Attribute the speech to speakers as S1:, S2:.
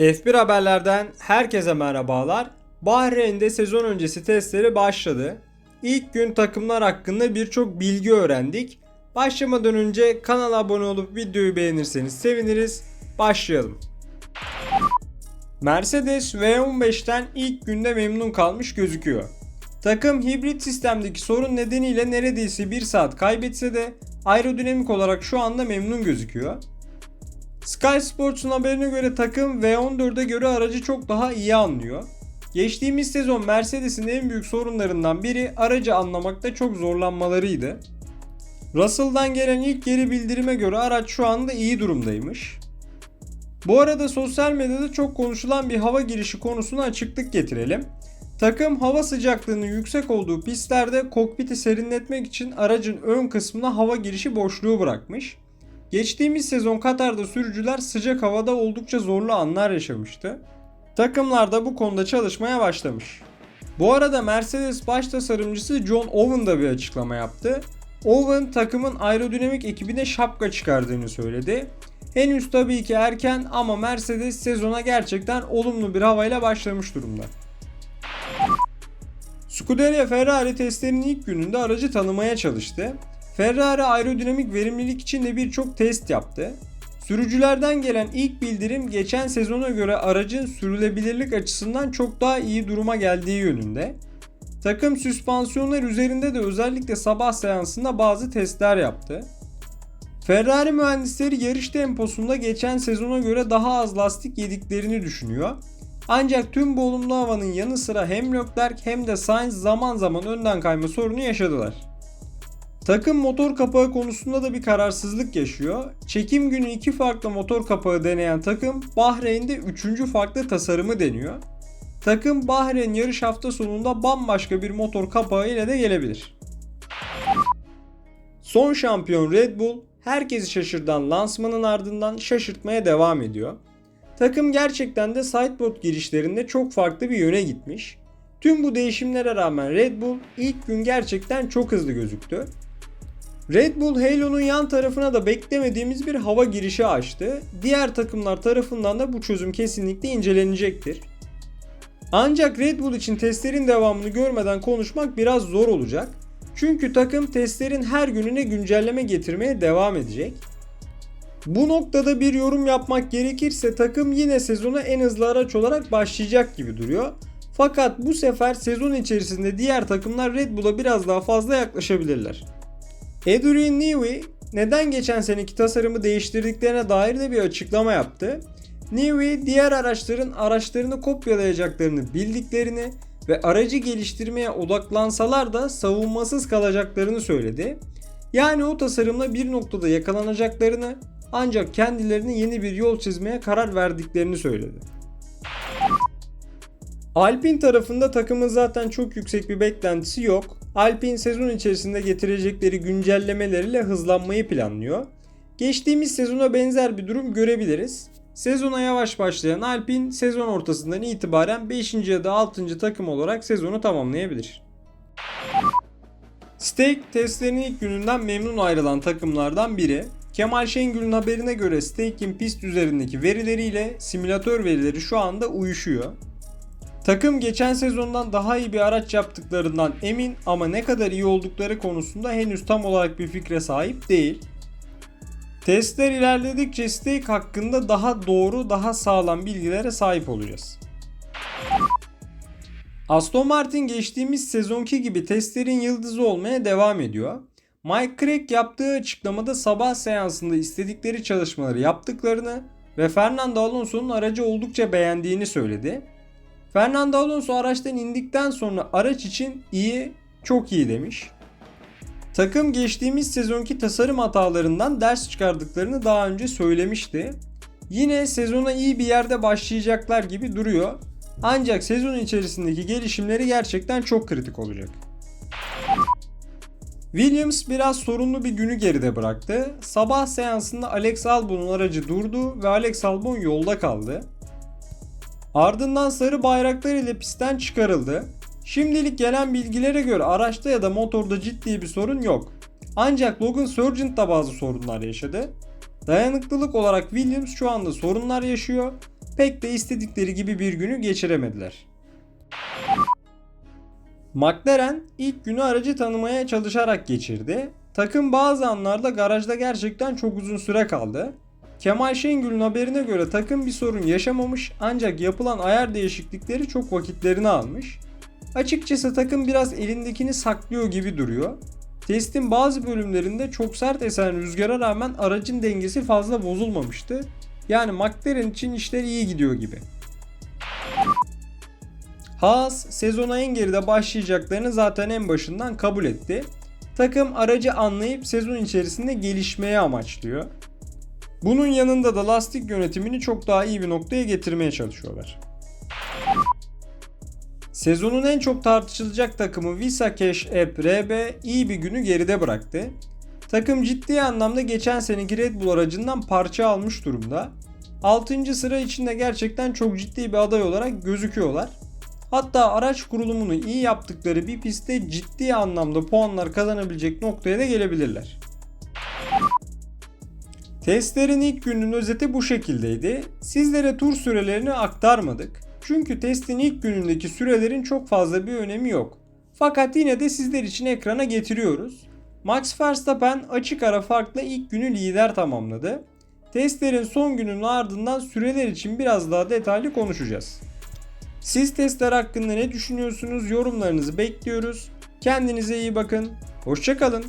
S1: F1 haberlerden herkese merhabalar. Bahreyn'de sezon öncesi testleri başladı. İlk gün takımlar hakkında birçok bilgi öğrendik. Başlamadan önce kanala abone olup videoyu beğenirseniz seviniriz. Başlayalım. Mercedes V15'ten ilk günde memnun kalmış gözüküyor. Takım hibrit sistemdeki sorun nedeniyle neredeyse 1 saat kaybetse de aerodinamik olarak şu anda memnun gözüküyor. Sky Sports'un haberine göre takım V14'e göre aracı çok daha iyi anlıyor. Geçtiğimiz sezon Mercedes'in en büyük sorunlarından biri aracı anlamakta çok zorlanmalarıydı. Russell'dan gelen ilk geri bildirime göre araç şu anda iyi durumdaymış. Bu arada sosyal medyada çok konuşulan bir hava girişi konusuna açıklık getirelim. Takım hava sıcaklığının yüksek olduğu pistlerde kokpiti serinletmek için aracın ön kısmına hava girişi boşluğu bırakmış. Geçtiğimiz sezon Katar'da sürücüler sıcak havada oldukça zorlu anlar yaşamıştı. Takımlar da bu konuda çalışmaya başlamış. Bu arada Mercedes baş tasarımcısı John Owen da bir açıklama yaptı. Owen takımın aerodinamik ekibine şapka çıkardığını söyledi. Henüz tabii ki erken ama Mercedes sezona gerçekten olumlu bir havayla başlamış durumda. Scuderia Ferrari testlerin ilk gününde aracı tanımaya çalıştı. Ferrari aerodinamik verimlilik için de birçok test yaptı. Sürücülerden gelen ilk bildirim geçen sezona göre aracın sürülebilirlik açısından çok daha iyi duruma geldiği yönünde. Takım süspansiyonlar üzerinde de özellikle sabah seansında bazı testler yaptı. Ferrari mühendisleri yarış temposunda geçen sezona göre daha az lastik yediklerini düşünüyor. Ancak tüm bu olumlu havanın yanı sıra hem Leclerc hem de Sainz zaman zaman önden kayma sorunu yaşadılar. Takım motor kapağı konusunda da bir kararsızlık yaşıyor. Çekim günü iki farklı motor kapağı deneyen takım Bahreyn'de üçüncü farklı tasarımı deniyor. Takım Bahreyn yarış hafta sonunda bambaşka bir motor kapağı ile de gelebilir. Son şampiyon Red Bull herkesi şaşırtan lansmanın ardından şaşırtmaya devam ediyor. Takım gerçekten de sideboard girişlerinde çok farklı bir yöne gitmiş. Tüm bu değişimlere rağmen Red Bull ilk gün gerçekten çok hızlı gözüktü. Red Bull Halo'nun yan tarafına da beklemediğimiz bir hava girişi açtı. Diğer takımlar tarafından da bu çözüm kesinlikle incelenecektir. Ancak Red Bull için testlerin devamını görmeden konuşmak biraz zor olacak. Çünkü takım testlerin her gününe güncelleme getirmeye devam edecek. Bu noktada bir yorum yapmak gerekirse takım yine sezona en hızlı araç olarak başlayacak gibi duruyor. Fakat bu sefer sezon içerisinde diğer takımlar Red Bull'a biraz daha fazla yaklaşabilirler. Adrian Newey neden geçen seneki tasarımı değiştirdiklerine dair de bir açıklama yaptı. Newey diğer araçların araçlarını kopyalayacaklarını bildiklerini ve aracı geliştirmeye odaklansalar da savunmasız kalacaklarını söyledi. Yani o tasarımla bir noktada yakalanacaklarını ancak kendilerini yeni bir yol çizmeye karar verdiklerini söyledi. Alpine tarafında takımın zaten çok yüksek bir beklentisi yok. Alpine sezon içerisinde getirecekleri güncellemeleriyle hızlanmayı planlıyor. Geçtiğimiz sezona benzer bir durum görebiliriz. Sezona yavaş başlayan Alpine sezon ortasından itibaren 5. ya da 6. takım olarak sezonu tamamlayabilir. Stake testlerinin ilk gününden memnun ayrılan takımlardan biri. Kemal Şengül'ün haberine göre Stake'in pist üzerindeki verileriyle simülatör verileri şu anda uyuşuyor. Takım geçen sezondan daha iyi bir araç yaptıklarından emin ama ne kadar iyi oldukları konusunda henüz tam olarak bir fikre sahip değil. Testler ilerledikçe Stake hakkında daha doğru, daha sağlam bilgilere sahip olacağız. Aston Martin geçtiğimiz sezonki gibi testlerin yıldızı olmaya devam ediyor. Mike Craig yaptığı açıklamada sabah seansında istedikleri çalışmaları yaptıklarını ve Fernando Alonso'nun aracı oldukça beğendiğini söyledi. Fernando Alonso araçtan indikten sonra araç için iyi, çok iyi demiş. Takım geçtiğimiz sezonki tasarım hatalarından ders çıkardıklarını daha önce söylemişti. Yine sezona iyi bir yerde başlayacaklar gibi duruyor. Ancak sezon içerisindeki gelişimleri gerçekten çok kritik olacak. Williams biraz sorunlu bir günü geride bıraktı. Sabah seansında Alex Albon'un aracı durdu ve Alex Albon yolda kaldı. Ardından sarı bayraklar ile pistten çıkarıldı. Şimdilik gelen bilgilere göre araçta ya da motorda ciddi bir sorun yok. Ancak Logan Sargent da bazı sorunlar yaşadı. Dayanıklılık olarak Williams şu anda sorunlar yaşıyor. pek de istedikleri gibi bir günü geçiremediler. McLaren ilk günü aracı tanımaya çalışarak geçirdi. Takım bazı anlarda garajda gerçekten çok uzun süre kaldı. Kemal Şengül'ün haberine göre takım bir sorun yaşamamış ancak yapılan ayar değişiklikleri çok vakitlerini almış. Açıkçası takım biraz elindekini saklıyor gibi duruyor. Testin bazı bölümlerinde çok sert esen rüzgara rağmen aracın dengesi fazla bozulmamıştı. Yani McLaren için işler iyi gidiyor gibi. Haas sezona en geride başlayacaklarını zaten en başından kabul etti. Takım aracı anlayıp sezon içerisinde gelişmeye amaçlıyor. Bunun yanında da lastik yönetimini çok daha iyi bir noktaya getirmeye çalışıyorlar. Sezonun en çok tartışılacak takımı Visa Cash App RB iyi bir günü geride bıraktı. Takım ciddi anlamda geçen seneki Red Bull aracından parça almış durumda. 6. sıra içinde gerçekten çok ciddi bir aday olarak gözüküyorlar. Hatta araç kurulumunu iyi yaptıkları bir pistte ciddi anlamda puanlar kazanabilecek noktaya da gelebilirler. Testlerin ilk gününün özeti bu şekildeydi. Sizlere tur sürelerini aktarmadık. Çünkü testin ilk günündeki sürelerin çok fazla bir önemi yok. Fakat yine de sizler için ekrana getiriyoruz. Max Verstappen açık ara farkla ilk günü lider tamamladı. Testlerin son gününün ardından süreler için biraz daha detaylı konuşacağız. Siz testler hakkında ne düşünüyorsunuz? Yorumlarınızı bekliyoruz. Kendinize iyi bakın. Hoşçakalın.